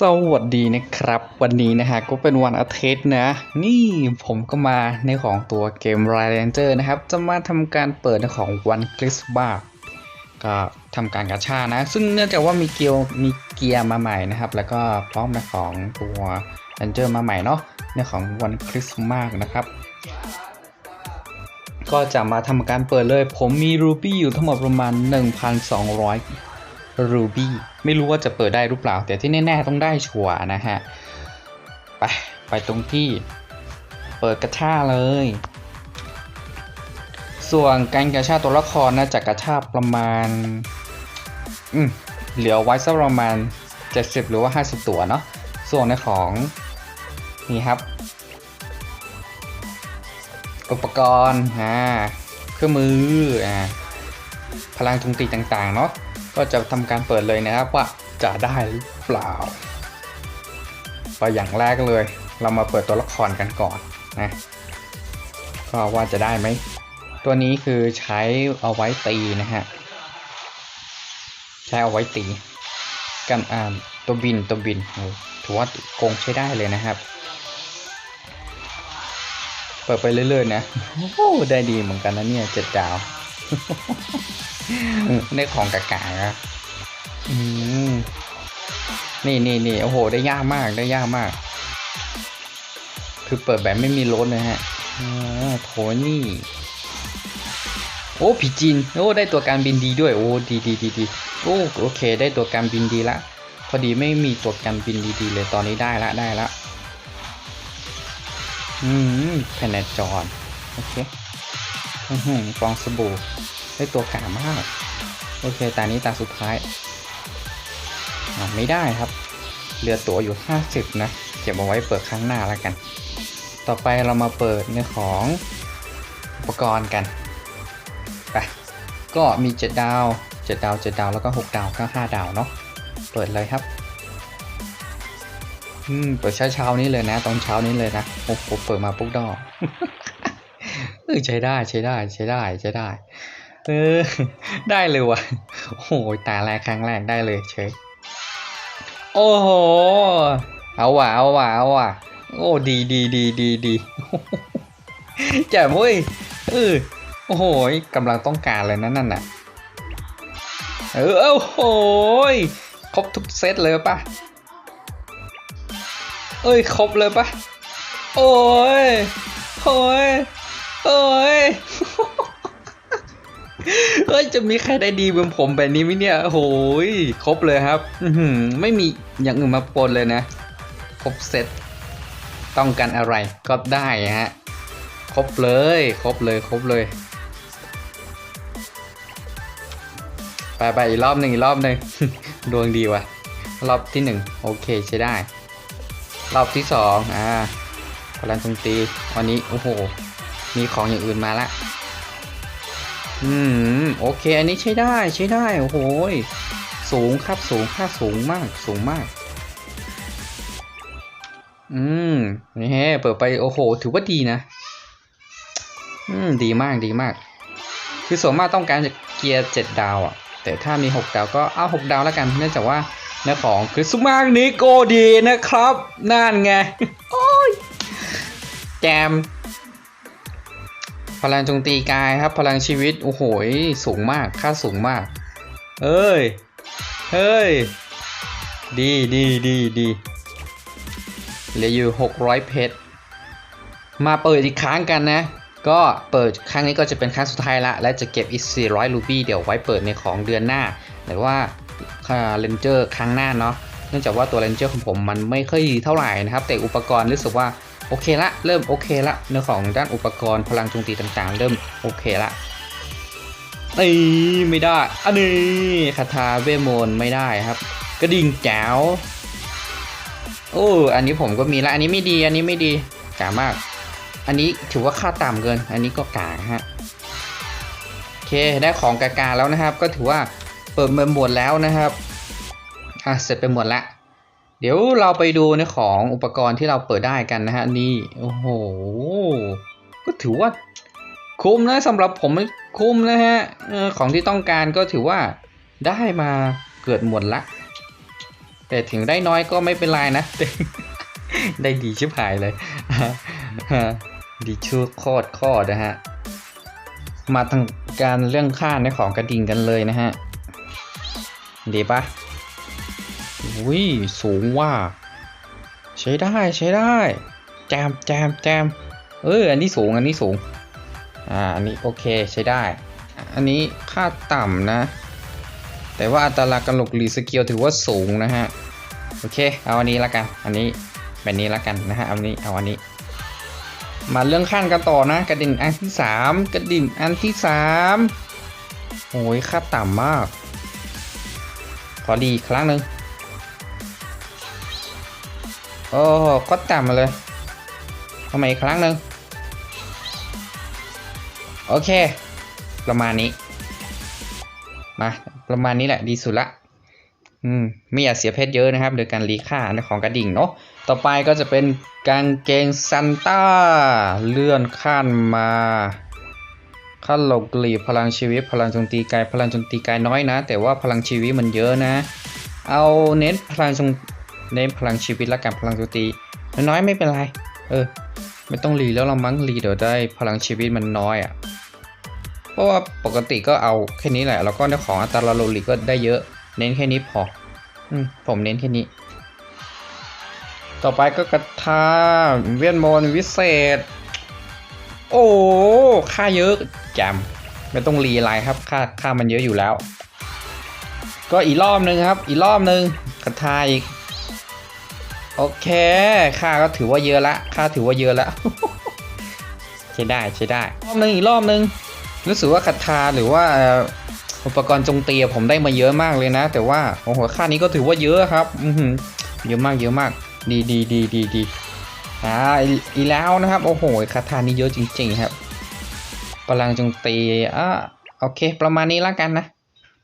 สวัสดีนะครับ วันนี้นะฮะก็เป็นวันอาทิตย์นะ นี่ผมก็มาในของตัวเกม r i d e n g e r นะครับ จะมาทำการเปิดในของวันคริสต์มาสก็ทำการกระชานะ ซึ่งเนื่องจากว่ามีเกียร์มีเกียร์มาใหม่นะครับ แล้วก็พร้อมในของตัว r a n g e r มาใหม่เนาะในของวันคริสต์มาสนะครับ ก็จะมาทำการเปิดเลย ผมมีรูบี้อยู่ทั้งหมดประมาณ 1,200 รูบี้ไม่รู้ว่าจะเปิดได้หรือเปล่า แต่ที่แน่ๆต้องได้ชัวนะฮะ ไป ไปตรงที่เปิดกระชาเลย ส่วนการกระชาตัวละครนะจะกระชาประมาณ อืมเหลือไว้สักประมาณ 70 หรือว่า 50 ตัวเนาะส่วนในของนี่ครับ อุปกรณ์อ่าเครื่องมืออ่าพลังทุงตีต่างๆเนาะ ก็จะทำการเปิดเลยนะครับว่าจะได้หรือเปล่าก็อย่างแรกเลย เรามาเปิดตัวละครกันก่อนนะก็ว่าจะได้ไหม ตัวนี้คือใช้เอาไว้ตีนะฮะใช้เอาไว้ตี กันอ่าตัวบินตัวบินถือว่าโกงใช้ได้เลยนะครับ เปิดไปเรื่อยๆนะโอ้ได้ดีเหมือนกันนะเนี่ยเจ็ดดาว ได้ของกากานะอืมนี่นี่นี่โอ้โห ได้ยากมากได้ยากมาก คือเปิดแบบไม่มีรถนะฮะอ่าโทนี่ โอ้ผีจีน โอ้ ได้ตัวการบินดีด้วย โอ้ ดีดีดีดีโอ้โอเค ได้ตัวการบินดีละ พอดีไม่มีตัวการบินดีๆเลยตอนนี้ได้ละได้ละอืมแผ่นแนจรโอเคอือหือฟองสบู่ ได้ตัวกามาก โอเค ตานี้ตาสุดท้ายอ่าไม่ได้ครับ เหลือตัวอยู่ 50 นะ เก็บเอาไว้เปิดครั้งหน้าแล้วกัน ต่อไปเรามาเปิดในของอุปกรณ์กัน ไป ก็มี 7 ดาว 7 ดาว 7 ดาว แล้วก็ 6 ดาว ก็5ดาวเนาะ เปิดเลยครับ อืม เปิดเช้าเช้านี้เลยนะ ตอนเช้านี้เลยนะโอ้โหเปิดมาปุ๊บดอกเออใช้ได้ ใช้ได้ ใช้ได้ ใช้ได้ เออ ได้เลยว่ะโอ้โหตาแรกครั้งแรกได้เลยเฉยโอ้โห เอาว่ะเอาว่ะเอาว่ะโอ้ดีดีดีดีดีแจ๋มเว้ยเออโอ้โหกำลังต้องการเลยนะนั่นน่ะเออโอ้โหครบทุกเซตเลยปะเอ้ยครบเลยปะโอ้ยโอ้ยโอ้ย เฮ้ยจะมีใครได้ดีเหมือนผมแบบนี้ไหมเนี่ยโอ้ยครบเลยครับอืไม่มีอย่างอื่นมาปนเลยนะ ครบเซตต้องการอะไรก็ได้ฮะครบเลย ครบเลยครบเลย ไปไปอีกรอบหนึ่งอีกรอบหนึ่งดวงดีว่ะ รอบที่หนึ่งโอเคใช้ได้ รอบที่สองอ่าพลังโจมตีวันนี้โอ้โห มีของอย่างอื่นมาละ อืมโอเค อันนี้ใช้ได้ใช้ได้โอ้โหสูงครับสูงค่าสูงมากสูงมาก อืมนี่ฮะเปิดไปโอ้โห ถือว่าดีนะ อืมดีมากดีมาก คือส่วนมากต้องการจะเกียร์เจ็ดดาวอะ่ะ แต่ถ้ามีหกดาวก็เอาหกดาวแล้วกันเนื่องจากว่าในของคริสต์มาสนี้โกดีนะครับนั่นไงโอ้ยแจม พลังจงตีกายครับ พลังชีวิต โอ้โหสูงมาก ค่าสูงมาก เอ้ย เฮ้ย ดีดีดีดีเหลืออยู่ 600 เพชร มาเปิดอีกครั้งกันนะ ก็เปิดครั้งนี้ก็จะเป็นครั้งสุดท้ายละ และจะเก็บอีก 400รูบี้ เดี๋ยวไว้เปิดในของเดือนหน้า หรือว่าเลนเจอร์ครั้งหน้าเนาะ เนื่องจากว่าตัวเลนเจอร์ของผมมันไม่ค่อยดีเท่าไหร่นะครับ แต่อุปกรณ์รู้สึกว่า โอเคละ เริ่มโอเคละในของด้านอุปกรณ์พลังโจมตีต่างๆ เริ่มโอเคละนี่ไม่ได้ อันนี้คาถาเวมนไม่ได้ครับ กระดิ่งแจ๋วโอ้อันนี้ผมก็มีละ อันนี้ไม่ดี อันนี้ไม่ดีกามาก อันนี้ถือว่าค่าต่ำเกิน อันนี้ก็กาฮะโอเค ได้ของกากาแล้วนะครับ ก็ถือว่าเปิดมาหมดแล้วนะครับ อะ เสร็จไปหมดละ เดี๋ยวเราไปดูในของอุปกรณ์ที่เราเปิดได้กันนะฮะนี่โอ้โหก็ถือว่าคุ้มนะสำหรับผมคุ้มนะฮะของที่ต้องการก็ถือว่าได้มาเกิดหมดละ แต่ถึงได้น้อยก็ไม่เป็นไรนะ ได้ดีชิบหายเลย ดีชื่อโคตรโคตรนะฮะ มาทางการเรื่องค่าในของกระดิ่งกันเลยนะฮะ ดีปะ วิสูงว่า ใช้ได้ใช้ได้ แจมแจมแจมเอออันนี้สูงอันนี้สูง อ่าอันนี้โอเคใช้ได้ อันนี้ค่าต่ำนะ แต่ว่าอัตราการหลบหลีสกิลถือว่าสูงนะฮะโอเคเอาอันนี้ละกันอันนี้แบบนี้ละกันนะฮะเอาอันนี้เอาอันนี้ มาเรื่องขั้นกันต่อนะ กระดิ่งอันที่สามกระดิ่งอันที่สามโอ้ยค่าต่ำมากขอดีครั้งหนึ่ง โอ้ก็ต่ำมาเลยทำไมอีกครั้งหนึ่งโอเค ประมาณนี้ มาประมาณนี้แหละดีสุดละอืมไม่อยากเสียเพชรเยอะนะครับ โดยการรีค่าของกระดิ่งเนาะต่อไปก็จะเป็นกางเกงซันต้า เลื่อนขั้นมาขั้นหลบหลีพลังชีวิต พลังโจมตีกายพลังโจมตีกายน้อยนะ แต่ว่าพลังชีวิตมันเยอะนะ เอาเน้นพลังจม เน้นพลังชีวิตและกันพลังโจมตีน้อยไม่เป็นไร เออ ไม่ต้องรีแล้วเรามั้งรีเดี๋ยวได้พลังชีวิตมันน้อยอะ่ะ เพราะว่าปกติก็เอาแค่นี้แหละ แล้วก็ในของอัตราโลลิก็ได้เยอะ เน้นแค่นี้พอ อืม ผมเน้นแค่นี้ ต่อไปก็กระทาเวียนมนวิเศษ โอ้ค่าเยอะแจมไม่ต้องรีอะไรครับ ค่าค่ามันเยอะอยู่แล้ว ก็อีกรอบหนึ่งครับ อีกรอบหนึ่งกระทาอีก โอเคค่าก็ถือว่าเยอะละค่าถือว่าเยอะละใช้ได้ใช้ได้รอบหนึ่งอีกรอบหนึ่งรู้สึกว่าคาถาหรือว่าอุปกรณ์จงเตียผมได้มาเยอะมากเลยนะ แต่ว่าโอ้โหค่านี้ก็ถือว่าเยอะครับอืเยอะมากเยอะมาก ดีดีดีดีดีอ่าอีอีแล้วนะครับ โอ้โหคาถานี้เยอะจริงๆครับพลังจงตีอะโอเค ประมาณนี้ล้วกันนะ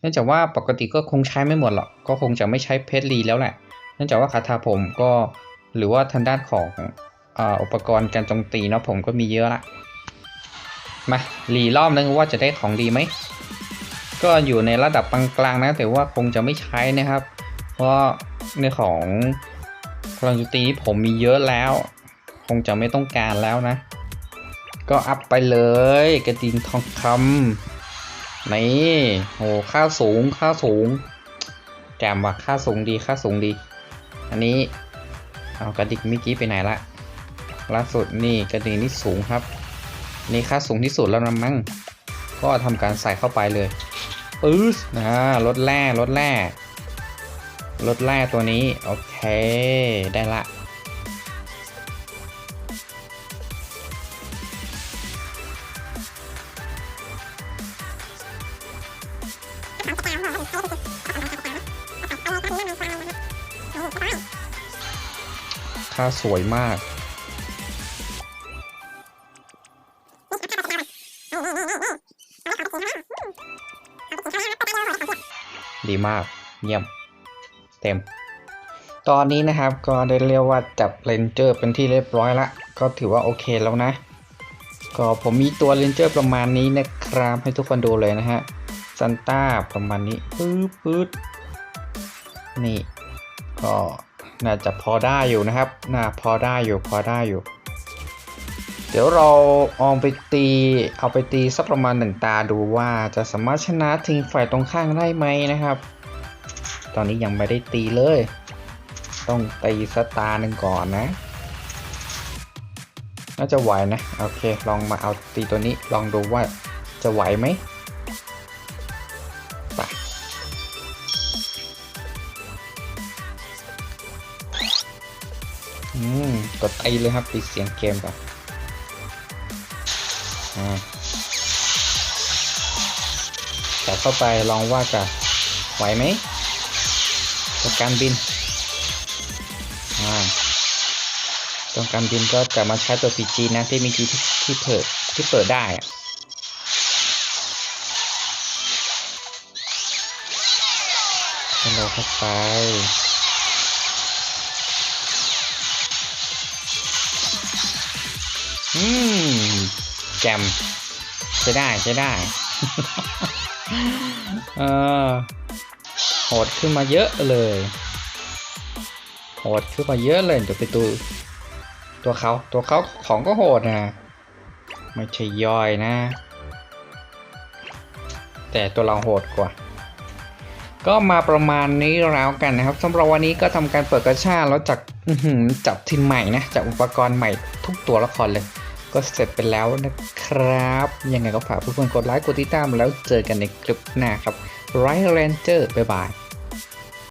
เนื่องจากว่าปกติก็คงใช้ไม่หมดหรอก ก็คงจะไม่ใช้เพชรรีแล้วแหละ นื่องจากว่าคาถาผมก็หรือว่าทางด้านของอ,อุปกรณ์การโจมตีเนาะผมก็มีเยอะละมารีรอบนึงว่าจะได้ของดีไหมก็อยู่ในระดับกลางๆนะ แต่ว่าคงจะไม่ใช้นะครับ เพราะในของพลังจุตีผมมีเยอะแล้ว คงจะไม่ต้องการแล้วนะ ก็อัพไปเลยกระดิ่งทองคำนี่โหค่าสูงค่าสูง แกมว่ะค่าสูงดีค่าสูงดี อันนี้เอากระดิ่งเมื่อกี้ไปไหนละล่าสุดนี่กระดิ่งนี่สูงครับนี่ค่าสูงที่สุดแล้วนะมั้งก็ทำการใส่เข้าไปเลยปื๊ดนะลดแร่ลดแร่ลดแร่ตัวนี้ โอเค ได้ละ ค่าสวยมากดีมากเยี่ยม เต็ม ตอนนี้นะครับก็ได้เรียกว่าจับเลนเจอร์เป็นที่เรียบร้อยละ ก็ถือว่าโอเคแล้วนะ ก็ผมมีตัวเลนเจอร์ประมาณนี้นะครับ ให้ทุกคนดูเลยนะฮะซันต้าประมาณนี้ปื๊ดปื๊ดนี่ ก็น่าจะพอได้อยู่นะครับ น่าพอได้อยู่พอได้อยู่ เดี๋ยวเราอองไปตีเอาไปตีสักประมาณหนึ่งตาดูว่าจะสามารถชนะทีมฝ่ายตรงข้างได้ไหมนะครับ ตอนนี้ยังไม่ได้ตีเลย ต้องตีสตาหนึ่งก่อนนะ น่าจะไหวนะ โอเค ลองมาเอาตีตัวนี้ลองดูว่าจะไหวไหม อืมกดตีเลยครับปิดเสียงเกมก่อนอ่าจับเข้าไปลองว่าจะไหวไหมตัวการบินอ่าตัวการบินก็จะมาใช้ตัวปีจีนะที่มีกีที่ที่เปิดที่เปิดได้อะฮัลโหลเข้าไป อืมแจมใช้ได้ใช้ได้ เออโหดขึ้นมาเยอะเลยโหดขึ้นมาเยอะเลยเดี๋ยวไปดูตัวเขาตัวเขาของก็โหดนะไม่ใช่ย่อยนะ แต่ตัวเราโหดกว่า ก็มาประมาณนี้แล้วกันนะครับสำหรับวันนี้ก็ทำการเปิดกระชาแล้วจากจับทีมใหม่นะจากอุปกรณ์ใหม่ทุกตัวละครเลย ก็เสร็จไปแล้วนะครับ ยังไงก็ฝากเพื่อนๆกดไลค์กดติดตามแล้วเจอกันในคลิปหน้าครับไรเรนเจอร์บ๊ายบาย